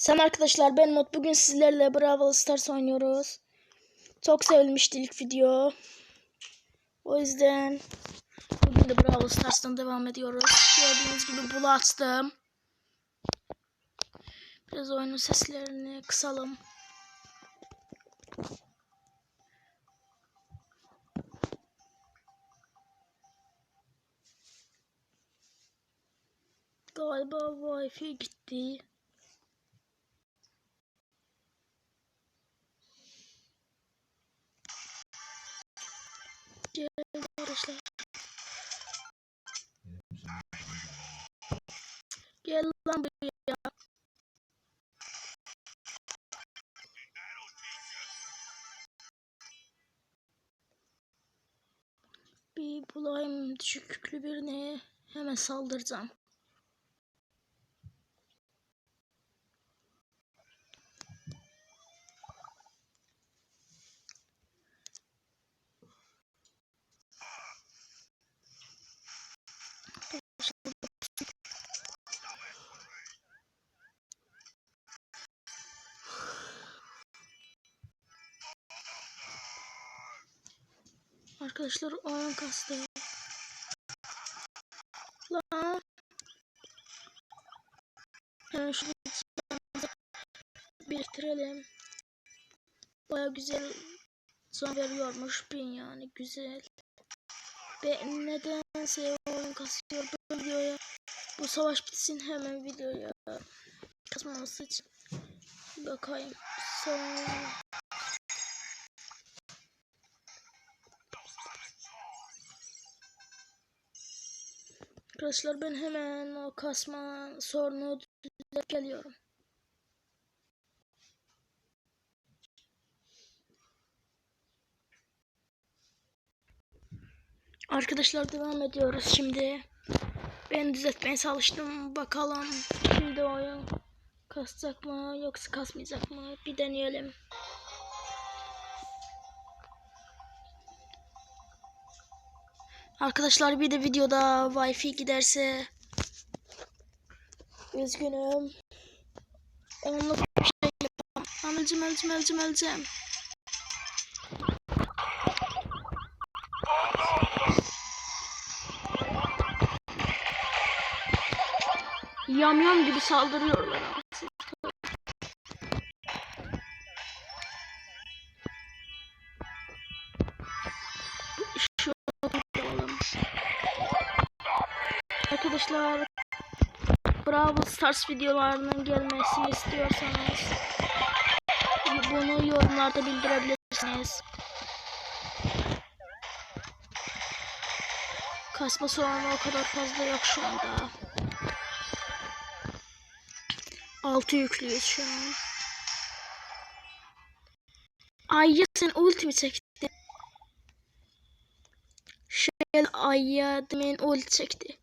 Selam arkadaşlar ben Mut. Bugün sizlerle Brawl Stars oynuyoruz. Çok sevilmişti ilk video. O yüzden bugün de Brawl Stars'tan devam ediyoruz. Gördüğünüz gibi bulu açtım. Biraz oyunun seslerini kısalım. Galiba Wi-Fi gitti. Arkadaşlar. Gel lan buraya. Bir bulayım düşük yüklü birini hemen saldıracağım. Arkadaşlar oyun kastı. Lan. Hemen şunu. Baya güzel son veriyormuş bin yani güzel. Ve nedense oyun kasıyor bu videoya. Bu savaş bitsin hemen videoya kasmaması için. Bakayım. Sonra Arkadaşlar ben hemen o kasma sorunu düzeltip geliyorum. Arkadaşlar devam ediyoruz şimdi. Ben düzeltmeye çalıştım. Bakalım şimdi oyun kasacak mı yoksa kasmayacak mı? Bir deneyelim. Arkadaşlar bir de videoda wifi giderse üzgünüm. Onunla bir şey yapamam. Öleceğim öleceğim öleceğim öleceğim. Yam yam gibi saldırıyorlar Stars videolarının gelmesini istiyorsanız bunu yorumlarda bildirebilirsiniz. Kasma sorunu o kadar fazla yok şu anda. Altı yüklüyüz şu an. Ayya sen ulti mi çekti? Shell Ayya demin ulti çekti.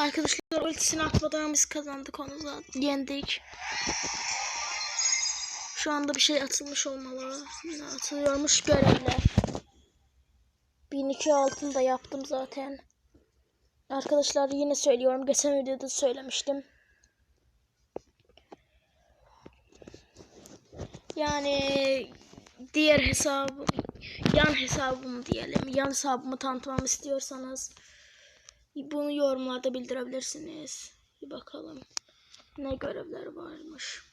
Arkadaşlar ultisini atmadan biz kazandık onu zaten. Yendik. Şu anda bir şey atılmış olmalı. Atılıyormuş görevler. 1002 altın da yaptım zaten. Arkadaşlar yine söylüyorum. Geçen videoda söylemiştim. Yani diğer hesabım yan hesabım diyelim. Yan hesabımı tanıtmamı istiyorsanız bunu yorumlarda bildirebilirsiniz. Bir bakalım ne görevler varmış.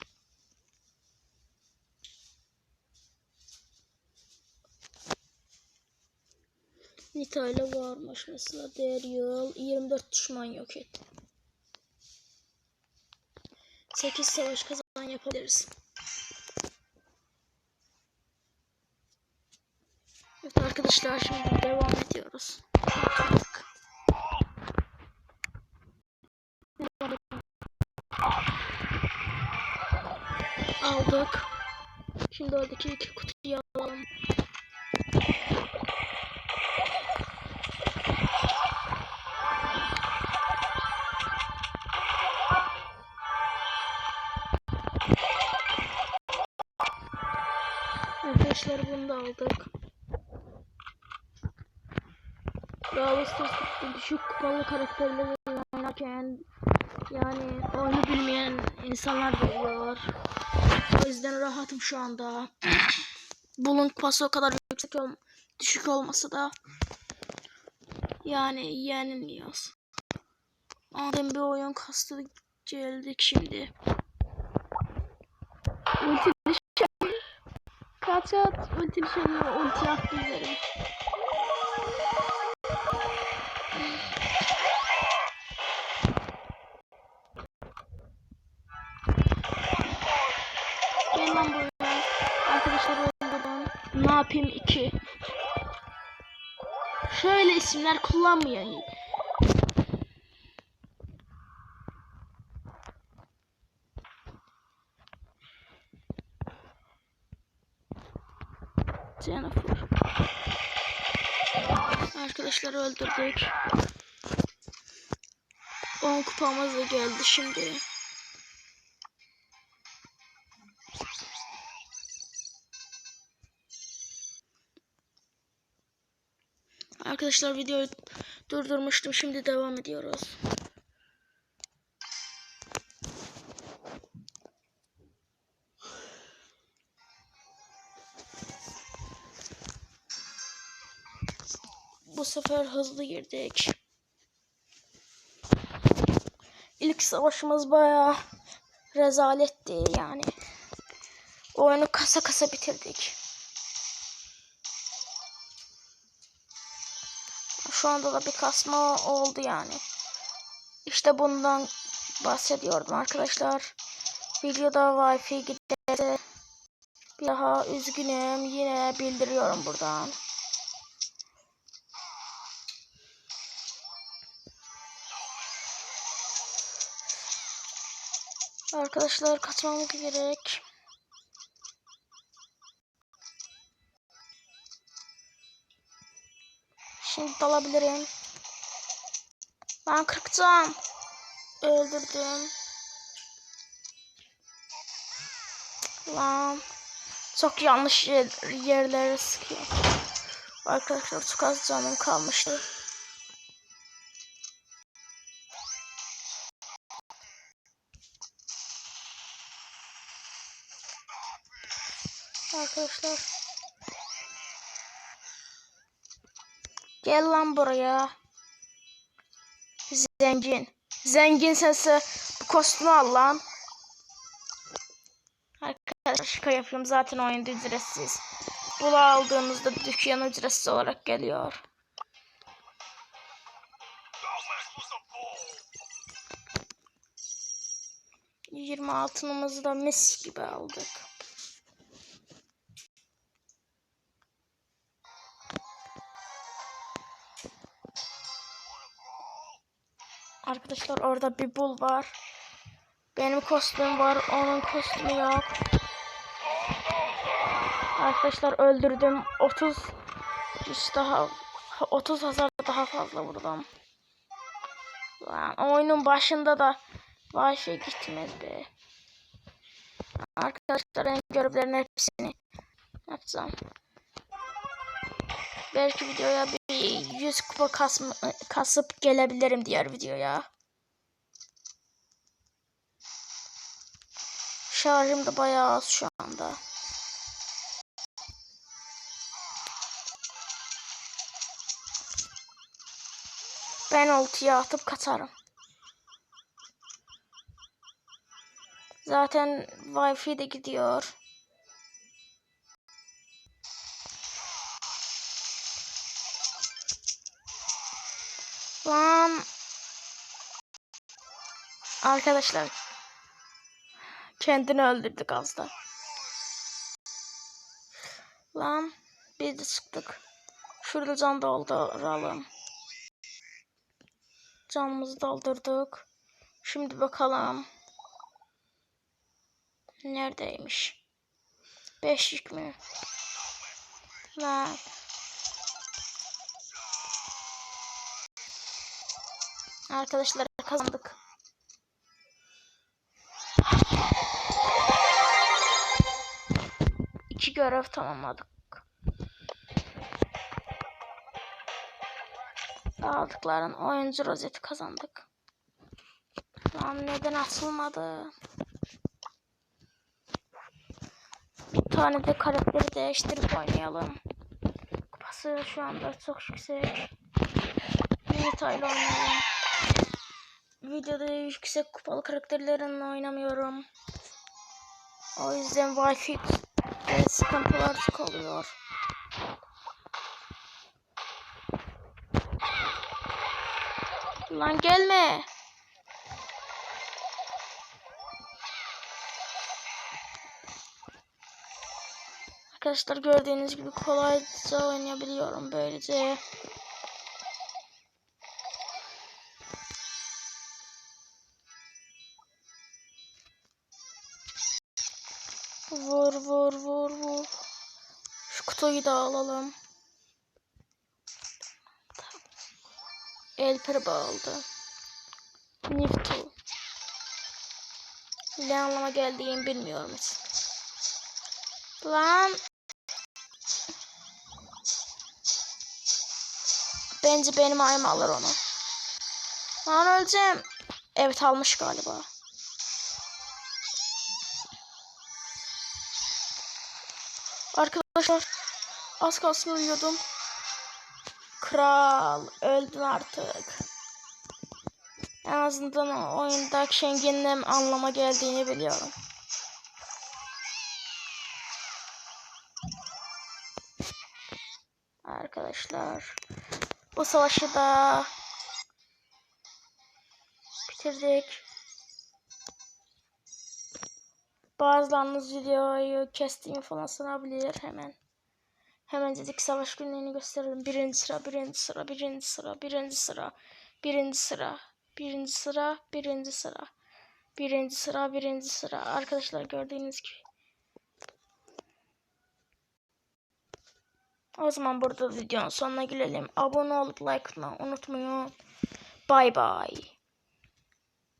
Nita varmış mesela değer yıl 24 düşman yok et. 8 savaş kazan yapabiliriz. Evet arkadaşlar şimdi devam ediyoruz. Aldık. Şimdi oradaki iki kutuyu alalım. Arkadaşlar bunu da aldık. Brawl Stars'ta düşük kupalı karakterleri oynarken yani oyunu bilmeyen insanlar da oluyor. O yüzden rahatım şu anda. Bulun kupası o kadar yüksek ol düşük olmasa da yani yenilmiyoruz. Madem bir oyun kastı geldik şimdi. Ulti düşen. Kaç at. Ulti düşen ulti attı üzeri. Şöyle isimler kullanmayayım. Jennifer. Arkadaşlar öldürdük. 10 kupamız da geldi şimdi. Arkadaşlar videoyu durdurmuştum. Şimdi devam ediyoruz. Bu sefer hızlı girdik. İlk savaşımız bayağı rezaletti yani. Oyunu kasa kasa bitirdik. Şu anda da bir kasma oldu yani. İşte bundan bahsediyordum arkadaşlar. Videoda Wi-Fi giderse bir daha üzgünüm. Yine bildiriyorum buradan. Arkadaşlar kaçmamız gerek. Şimdi dalabilirim. Ben kırkacağım. Öldürdüm. Lan. Çok yanlış yer, yerlere sıkıyor. Arkadaşlar çok az canım kalmıştı. Arkadaşlar. Gel lan buraya. Zengin. Zengin sense bu kostümü al lan. Arkadaşlar şaka yapıyorum zaten oyunda ücretsiz. Bunu aldığımızda dükkan ücretsiz olarak geliyor. Yirmi altınımızı da mis gibi aldık. Arkadaşlar orada bir bul var. Benim kostümüm var. Onun kostümü yok. Arkadaşlar öldürdüm. 30 işte daha 30 hasar daha fazla vurdum. Lan oyunun başında da Wi-Fi gitmez be. Arkadaşlar en görevlerin hepsini yapacağım. Belki videoya bir 100 kupa kasma, kasıp gelebilirim diğer videoya. Şarjım da bayağı az şu anda. Ben ultiye atıp kaçarım. Zaten Wi-Fi de gidiyor. Lan. Arkadaşlar. Kendini öldürdük az da. Lan. Biz de çıktık. Şurada can dolduralım. Canımızı doldurduk. Şimdi bakalım. Neredeymiş? Beşlik mi? Lan. Arkadaşlar kazandık. Görev tamamladık. Aldıkların oyuncu rozeti kazandık. Lan neden açılmadı? Bir tane de karakteri değiştirip oynayalım. Kupası şu anda çok yüksek. İle oynayalım. Videoda yüksek kupalı karakterlerinle oynamıyorum. O yüzden Wi-Fi ve sıkıntılar oluyor. Lan gelme. Arkadaşlar gördüğünüz gibi kolayca oynayabiliyorum böylece. Vur vur vur vur. Şu kutuyu da alalım. Elper bağladı. Niftu. Ne anlama geldiğini bilmiyorum hiç. Lan. Bence benim ayım alır onu. Lan öleceğim. Evet almış galiba. Arkadaşlar az kalsın uyuyordum. Kral öldün artık. En azından oyunda Schengen'in anlama geldiğini biliyorum. Arkadaşlar bu savaşı da bitirdik. Bazılarınız videoyu kestiğimi falan sanabilir hemen. Hemen dedik savaş günlerini gösterelim. Birinci sıra, birinci sıra, birinci sıra, birinci sıra, birinci sıra, birinci sıra, birinci sıra, birinci sıra, birinci sıra. Arkadaşlar gördüğünüz gibi. O zaman burada videonun sonuna gelelim. Abone olup like atmayı unutmayın. Bye bye.